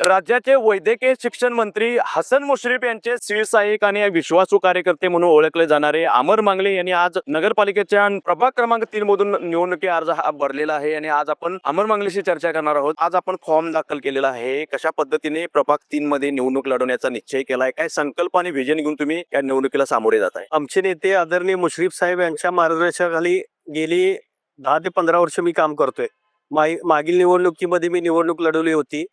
राज्याचे वैद्यकीय शिक्षण मंत्री हसन मुश्रीफ यांचे शिवसहाय्यक आणि विश्वासू कार्यकर्ते म्हणून ओळखले जाणारे अमर मांगले यांनी आज नगरपालिकेच्या प्रभाग क्रमांक तीन मधून निवडणुकी अर्ज हा भरलेला आहे आणि आज आपण अमर मांगलेशी चर्चा करणार आहोत. आज आपण फॉर्म दाखल केलेला आहे. कशा पद्धतीने प्रभाग तीन मध्ये निवडणूक लढवण्याचा निश्चय केलाय? काय संकल्प आणि विजन घेऊन तुम्ही या निवडणुकीला सामोरे जात आहे आमचे नेते आदरणीय मुश्रीफ साहेब यांच्या मार्गदर्शनाखाली गेली दहा ते पंधरा वर्ष मी काम करतोय. मागील निवडणुकीमध्ये मी निवडणूक लढवली होती.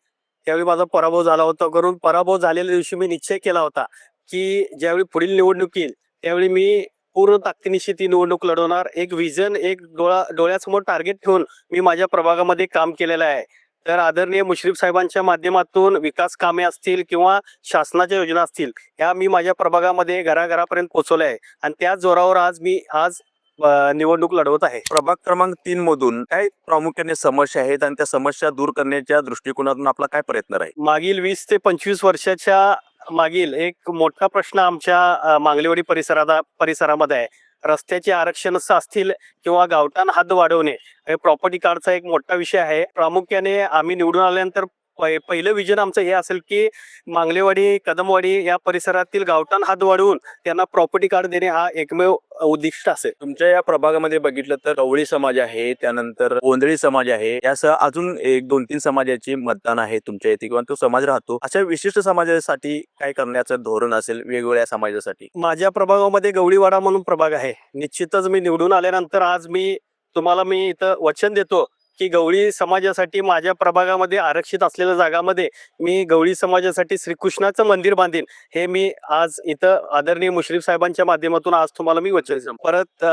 त्यावेळी माझा पराभव झाला होता. करून पराभव झालेल्या दिवशी मी निश्चय केला होता की ज्यावेळी पुढील निवडणूक येईल त्यावेळी मी पूर्ण ताकदीनिशी ती निवडणूक लढवणार. एक विजन एक डोळा डोळ्यासमोर टार्गेट ठेवून मी माझ्या प्रभागामध्ये काम केलेलं आहे. तर आदरणीय मुश्रीफ साहेबांच्या माध्यमातून विकास कामे असतील किंवा शासनाच्या योजना असतील ह्या मी माझ्या प्रभागामध्ये घराघरापर्यंत पोहोचवल्या आहे आणि त्याच जोरावर आज मी आज निवडणूक लढवत आहे. प्रभाग क्रमांक तीन मधून काय प्रामुख्याने समस्या आहेत आणि त्या समस्या दूर करण्याच्या दृष्टिकोनातून आपला काय प्रयत्न राहील? मागील वीस ते पंचवीस वर्षाच्या मागील एक मोठा प्रश्न आमच्या मांगलेवाडी परिसरात परिसरामध्ये आहे. रस्त्याचे आरक्षण असतील किंवा गावठाण हद्द वाढवणे हे प्रॉपर्टी कार्डचा एक मोठा विषय आहे. प्रामुख्याने आम्ही निवडून आल्यानंतर पहिलं विजन आमचं हे असेल की मांगलेवाडी कदमवाडी या परिसरातील गावठाण हद्द वाढवून त्यांना प्रॉपर्टी कार्ड देणे हा एकमेव उद्दिष्ट असेल. तुमच्या या प्रभागामध्ये बघितलं तर गवळी समाज आहे त्यानंतर गोंधळी समाज आहे यासह अजून एक दोन तीन समाजाची मतदान आहे तुमच्या इथे किंवा तो समाज राहतो. अशा विशिष्ट समाजासाठी काय करण्याचं धोरण असेल वेगवेगळ्या समाजासाठी? माझ्या प्रभागामध्ये गवळीवाडा म्हणून प्रभाग आहे. निश्चितच मी निवडून आल्यानंतर आज मी तुम्हाला मी इथं वचन देतो की गवळी समाजासाठी माझ्या प्रभागामध्ये आरक्षित असलेल्या जागामध्ये मी गवळी समाजासाठी श्रीकृष्णाचं मंदिर बांधीन हे मी आज इथं आदरणीय मुश्रीफ साहेबांच्या माध्यमातून आज तुम्हाला मी वचन परत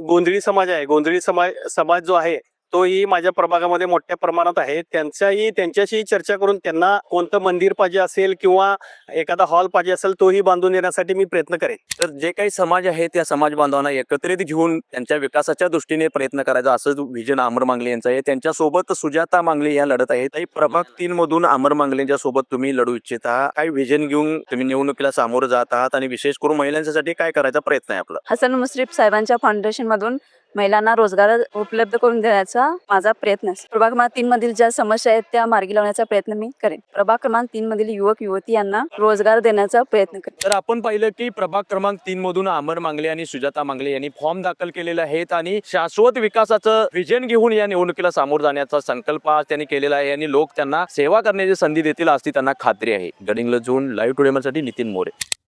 गोंधळी समाज आहे. गोंधळी समाज समाज जो आहे तोही माझ्या प्रभागामध्ये मोठ्या प्रमाणात आहे. त्यांच्याही त्यांच्याशी चर्चा करून त्यांना कोणतं मंदिर पाहिजे असेल किंवा एखादा हॉल पाहिजे असेल तोही बांधून देण्यासाठी मी प्रयत्न करेन. तर जे काही समाज आहे त्या समाज बांधवांना एकत्रित घेऊन त्यांच्या विकासाच्या दृष्टीने प्रयत्न करायचा. असं विजन अमर मांगले यांचं आहे. त्यांच्यासोबत सुजाता मांगले या लढत आहेत. प्रभाग तीन मधून अमर मांगलेंच्या सोबत तुम्ही लढू इच्छिता. काय विजन घेऊन तुम्ही निवडणुकीला सामोरं जात आहात? आणि विशेष करून महिलांसाठी काय करायचा प्रयत्न आहे आपला? हसन मुश्रीफ साहेबांच्या फाउंडेशन मधून महिलांना रोजगार उपलब्ध करून देण्याचा माझा प्रयत्न आहे. प्रभाग क्रमांक तीन मधील ज्या समस्या आहेत त्या मार्गी लावण्याचा प्रयत्न मी करेन. प्रभाग क्रमांक तीन मधील युवक युवती यांना रोजगार देण्याचा प्रयत्न करेन. तर आपण पाहिलं की प्रभाग क्रमांक तीन मधून अमर मांगले आणि सुजाता मांगले यांनी फॉर्म दाखल केलेले आहेत आणि शाश्वत विकासाचं विजन घेऊन या निवडणुकीला सामोर जाण्याचा संकल्प आज त्यांनी केलेला आहे आणि लोक त्यांना सेवा करण्याची संधी देतील असती त्यांना खात्री आहे. गडिंगला झोन लाईव्ह टुडेमसाठी नितीन मोरे.